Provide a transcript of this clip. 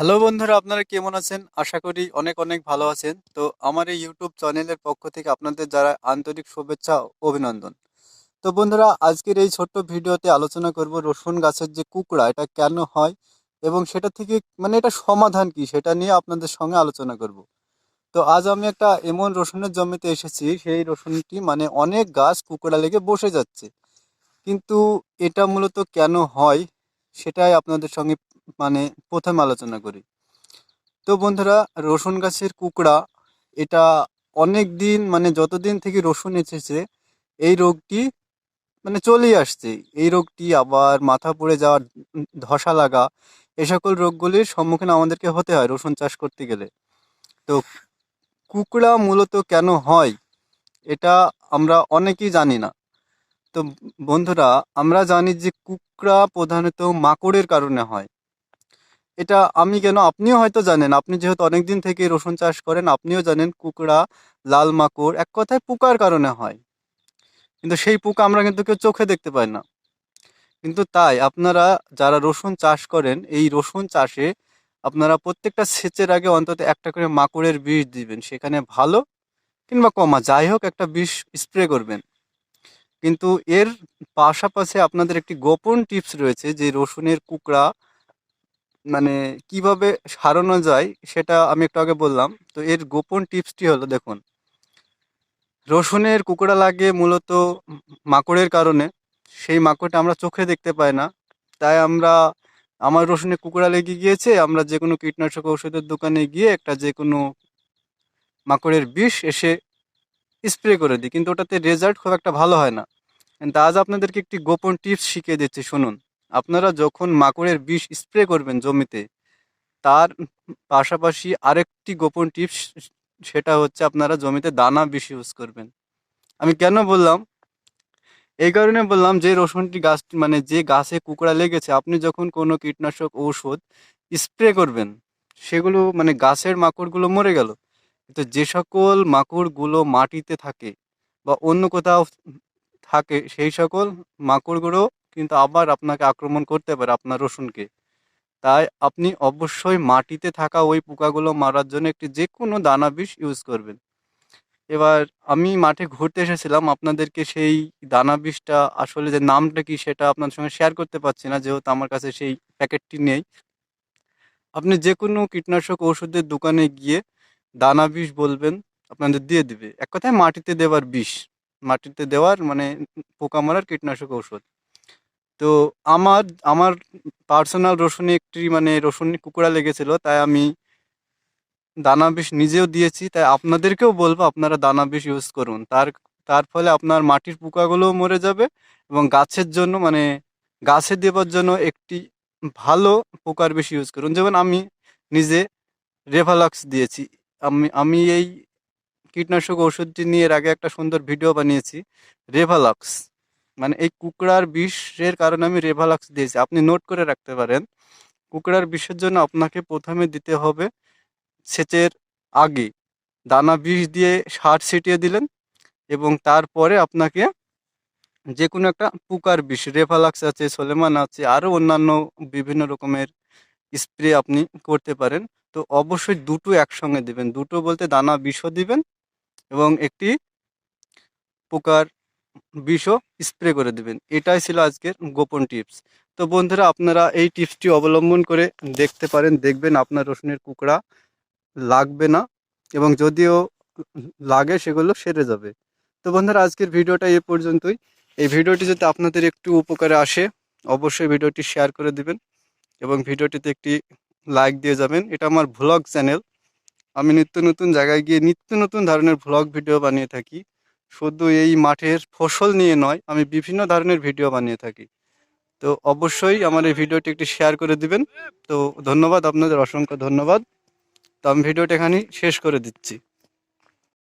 Hello বন্ধুরা, আপনারা কেমন আছেন? আশা করি অনেক অনেক ভালো আছেন। তো আমার এই ইউটিউব চ্যানেলের পক্ষ থেকে আপনাদের যারা আন্তরিক শুভেচ্ছা অভিনন্দন। তো বন্ধুরা, আজকের এই ছোট্ট ভিডিওতে আলোচনা করব রসুন গাছের যে কুকড়া, এটা কেন হয় এবং সেটা থেকে মানে এটা সমাধান কি, সেটা নিয়ে আপনাদের সঙ্গে আলোচনা করব। তো আজ আমি একটা এমন রসুনের জমিতে এসেছি, সেই রসুনটি মানে অনেক গাছ কুকড়া লেগে বসে যাচ্ছে। কিন্তু এটা মূলত কেন হয়, সেটাই আপনাদের সঙ্গে মানে প্রথমে আলোচনা করি। তো বন্ধুরা, রসুন গাছের কুকড়া, এটা অনেক দিন মানে যতদিন থেকে রসুন এসেছে, এই রোগটি মানে চলেই আসছে। এই রোগটি আবার মাথা পড়ে যাওয়া ধসা লাগা, এ সকল রোগগুলির সম্মুখীন আমাদেরকে হতে হয় রসুন চাষ করতে গেলে। তো কুকড়া মূলত কেন হয়, এটা আমরা অনেকেই জানি না। তো বন্ধুরা, আমরা জানি যে কুকড়া প্রধানত মাকড়ের কারণে হয়। এটা আমি কেন? আপনিও হয়তো জানেন। আপনি যেহেতু অনেক দিন থেকে রসুন চাষ করেন, আপনিও জানেন কুকড়া, লাল মাকড় এক কথায় পোকার কারণে হয়। কিন্তু সেই পোকা আমরা কিন্তু কেউ চোখে দেখতে পাই না। কিন্তু তাই আপনারা যারা রসুন চাষ করেন, এই রসুন চাষে আপনারা প্রত্যেকটা সেচের আগে অন্তত একটা করে মাকড়ের বিষ দিবেন। সেখানে ভালো কিংবা কমা, যাই হোক একটা বিষ স্প্রে করবেন। কিন্তু এর পাশাপাশি আপনাদের একটি গোপন টিপস রয়েছে যে রসুনের কুকড়া মানে কীভাবে সারানো যায় সেটা আমি একটু আগে বললাম। তো এর গোপন টিপসটি হলো দেখুন, রসুনের কুকড়া লাগে মূলত মাকড়ের কারণে। সেই মাকড়টা আমরা চোখে দেখতে পাই না। তাই আমরা, আমার রসুনে কুকড়া লেগে গিয়েছে, আমরা যে কোনো কীটনাশক ওষুধের দোকানে গিয়ে একটা যে কোনো মাকড়ের বিষ এসে স্প্রে করে দিই। কিন্তু ওটাতে রেজাল্ট খুব একটা ভালো হয় না। আজ আপনাদেরকে একটি গোপন টিপস শিখিয়ে দিচ্ছি, শুনুন। আপনারা যখন মাকড়ের বিষ স্প্রে করবেন জমিতে, তার পাশাপাশি আরেকটি গোপন টিপস সেটা হচ্ছে আপনারা জমিতে দানা বিষ ইউজ করবেন। আমি কেন বললাম? এই কারণে বললাম যে রসুনটি গাছ মানে যে গাছে কুকড়া লেগেছে, আপনি যখন কোনো কীটনাশক ঔষধ স্প্রে করবেন, সেগুলো মানে গাছের মাকড়গুলো মরে গেল। কিন্তু যে সকল মাকড়গুলো মাটিতে থাকে বা অন্য কোথাও থাকে, সেই সকল মাকড়গুলো কিন্তু আবার আপনাকে আক্রমণ করতে পারে আপনার রসুনকে। তাই আপনি অবশ্যই মাটিতে থাকা ওই পোকাগুলো মারার জন্য একটি যে কোনো দানা বিষ ইউজ করবেন। এবার আমি মাঠে ঘুরতে এসেছিলাম, আপনাদেরকে সেই দানা বিষটা আসলে যে নামটা কি সেটা আপনার সঙ্গে শেয়ার করতে পারছি না, যেহেতু আমার কাছে সেই প্যাকেটটি নেই। আপনি যে কোনো কীটনাশক ওষুধের দোকানে গিয়ে দানা বিষ বলবেন, আপনাদের দিয়ে দিবে। এক কথায় মাটিতে দেওয়ার বিষ, মাটিতে দেওয়ার মানে পোকা মারার কীটনাশক ঔষধ। তো আমার আমার পার্সোনাল রসুনে একটি মানে রসুন কুকুরা লেগেছিল, তাই আমি দানা বিষ নিজেও দিয়েছি, তাই আপনাদেরকেও বলব আপনারা দানা বিষ ইউজ করুন। তার তার ফলে আপনার মাটির পোকাগুলোও মরে যাবে এবং গাছের জন্য মানে গাছে দেবার জন্য একটি ভালো পোকার বিষ ইউজ করুন। যেমন আমি নিজে রেভালক্স দিয়েছি। আমি আমি এই কীটনাশক ওষুধটি নিয়ে এর আগে একটা সুন্দর ভিডিও বানিয়েছি রেভালক্স মানে এই কুকড়ার বিষের কারণে আমি রেভালাক্স দিয়েছি। আপনি নোট করে রাখতে পারেন, কুকড়ার বিষের জন্য আপনাকে প্রথমে দিতে হবে সেচের আগে দানা বিষ দিয়ে সার ছিটিয়ে দিলেন এবং তারপরে আপনাকে যে কোনো একটা পোকার বিষ, রেভালাক্স আছে, সোলেমান আছে আরও অন্যান্য বিভিন্ন রকমের স্প্রে আপনি করতে পারেন। তো অবশ্যই দুটো একসঙ্গে দিবেন। দুটো বলতে দানা বিষও দিবেন এবং একটি পোকার বিষও স্প্রে করে দেবেন। এটাই ছিল আজকের গোপন টিপস তো বন্ধুরা, আপনারা এই টিপসটি অবলম্বন করে দেখতে পারেন, দেখবেন আপনার রসুনের কুকড়া লাগবে না এবং যদিও লাগে, সেগুলো সেরে যাবে। তো বন্ধুরা, আজকের ভিডিওটা এ পর্যন্তই। এই ভিডিওটি যদি আপনাদের একটু উপকারে আসে, অবশ্যই ভিডিওটি শেয়ার করে দিবেন এবং ভিডিওটিতে একটি লাইক দিয়ে যাবেন। এটা আমার ভ্লগ চ্যানেল আমি নিত্য নতুন জায়গায় গিয়ে নিত্য নতুন ধরনের ভ্লগ ভিডিও বানিয়ে থাকি। শুধু এই মাঠের ফসল নিয়ে নয়, আমি বিভিন্ন ধরনের ভিডিও বানিয়ে থাকি। তো অবশ্যই আমার এই ভিডিওটি একটি শেয়ার করে দিবেন। তো ধন্যবাদ, আপনাদের অসংখ্য ধন্যবাদ। তো আমি ভিডিওটা এখানেই শেষ করে দিচ্ছি।